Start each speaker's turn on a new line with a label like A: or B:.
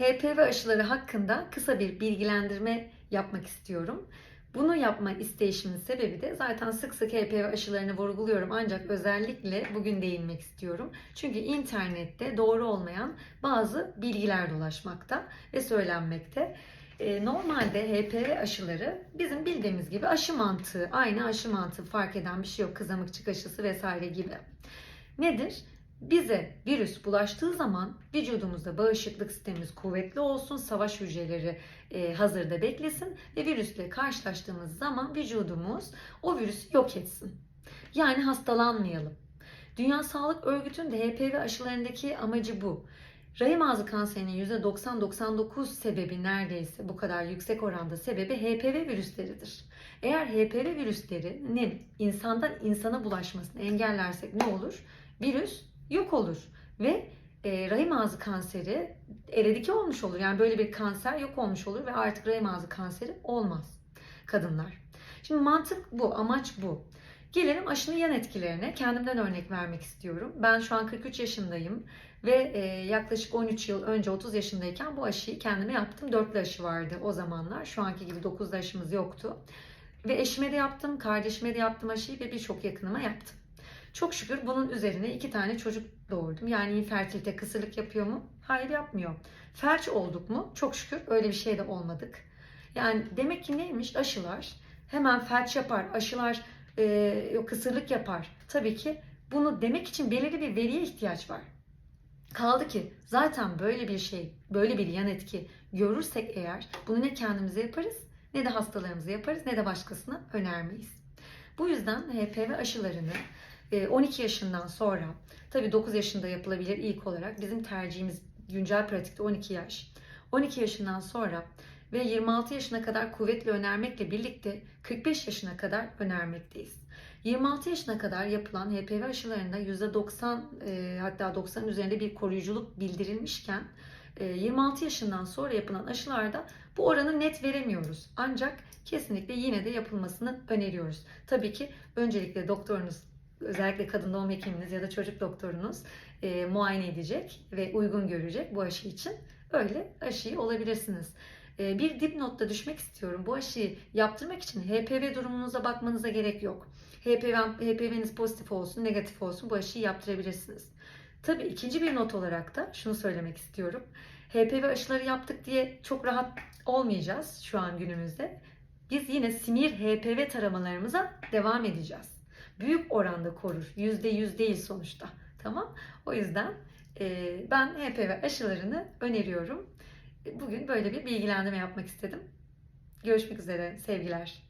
A: HPV aşıları hakkında kısa bir bilgilendirme yapmak istiyorum. Bunu yapma isteyişimin sebebi de zaten sık sık HPV aşılarını vurguluyorum ancak özellikle bugün değinmek istiyorum. Çünkü internette doğru olmayan bazı bilgiler dolaşmakta ve söylenmekte. Ee, Normalde HPV aşıları bizim bildiğimiz gibi aşı mantığı, aynı aşı mantığı fark eden bir şey yok. Kızamıkçık aşısı vesaire gibi. Nedir? Bize virüs bulaştığı zaman vücudumuzda bağışıklık sistemimiz kuvvetli olsun, savaş hücreleri e, hazırda beklesin ve virüsle karşılaştığımız zaman vücudumuz o virüsü yok etsin. Yani hastalanmayalım. Dünya Sağlık Örgütü'nün HPV aşılarındaki amacı bu. Rahim ağzı kanserinin %90-99 sebebi neredeyse bu kadar yüksek oranda sebebi HPV virüsleridir. Eğer HPV virüslerinin insandan insana bulaşmasını engellersek ne olur? Virüs yok olur ve e, rahim ağzı kanseri eradike olmuş olur. Yani böyle bir kanser yok olmuş olur ve artık rahim ağzı kanseri olmaz kadınlar. Şimdi mantık bu, amaç bu. Gelelim aşının yan etkilerine. Kendimden örnek vermek istiyorum. Ben şu an 43 yaşındayım ve e, yaklaşık 13 yıl önce 30 yaşındayken bu aşıyı kendime yaptım. Dörtlü aşı vardı o zamanlar. Şu anki gibi 9'lu aşımız yoktu. Ve eşime de yaptım, kardeşime de yaptım aşıyı ve birçok yakınıma yaptım. Çok şükür bunun üzerine iki tane çocuk doğurdum. Yani infertilite kısırlık yapıyor mu? Hayır yapmıyor. Felç olduk mu? Çok şükür öyle bir şey de olmadık. Yani demek ki neymiş? Aşılar hemen felç yapar, aşılar e, kısırlık yapar. Tabii ki bunu demek için belirli bir veriye ihtiyaç var. Kaldı ki zaten böyle bir şey, böyle bir yan etki görürsek eğer bunu ne kendimize yaparız ne de hastalarımıza yaparız ne de başkasına önermeyiz. Bu yüzden HPV aşılarını 12 yaşından sonra tabii 9 yaşında yapılabilir ilk olarak bizim tercihimiz güncel pratikte 12 yaş. 12 yaşından sonra ve 26 yaşına kadar kuvvetli önermekle birlikte 45 yaşına kadar önermekteyiz. 26 yaşına kadar yapılan HPV aşılarında %90 e, hatta 90 üzerinde bir koruyuculuk bildirilmişken e, 26 yaşından sonra yapılan aşılarda bu oranı net veremiyoruz. Ancak kesinlikle yine de yapılmasını öneriyoruz. Tabii ki öncelikle doktorunuz özellikle kadın doğum hekiminiz ya da çocuk doktorunuz e, muayene edecek ve uygun görecek bu aşı için. Öyle aşıyı olabilirsiniz. E, bir dipnotta düşmek istiyorum. Bu aşıyı yaptırmak için HPV durumunuza bakmanıza gerek yok. HPV, HPV'niz pozitif olsun, negatif olsun bu aşıyı yaptırabilirsiniz. Tabii ikinci bir not olarak da şunu söylemek istiyorum. HPV aşıları yaptık diye çok rahat olmayacağız şu an günümüzde. Biz yine simir HPV taramalarımıza devam edeceğiz. Büyük oranda korur. Yüzde yüz değil sonuçta. Tamam. O yüzden e, ben HPV aşılarını öneriyorum. Bugün böyle bir bilgilendirme yapmak istedim. Görüşmek üzere. Sevgiler.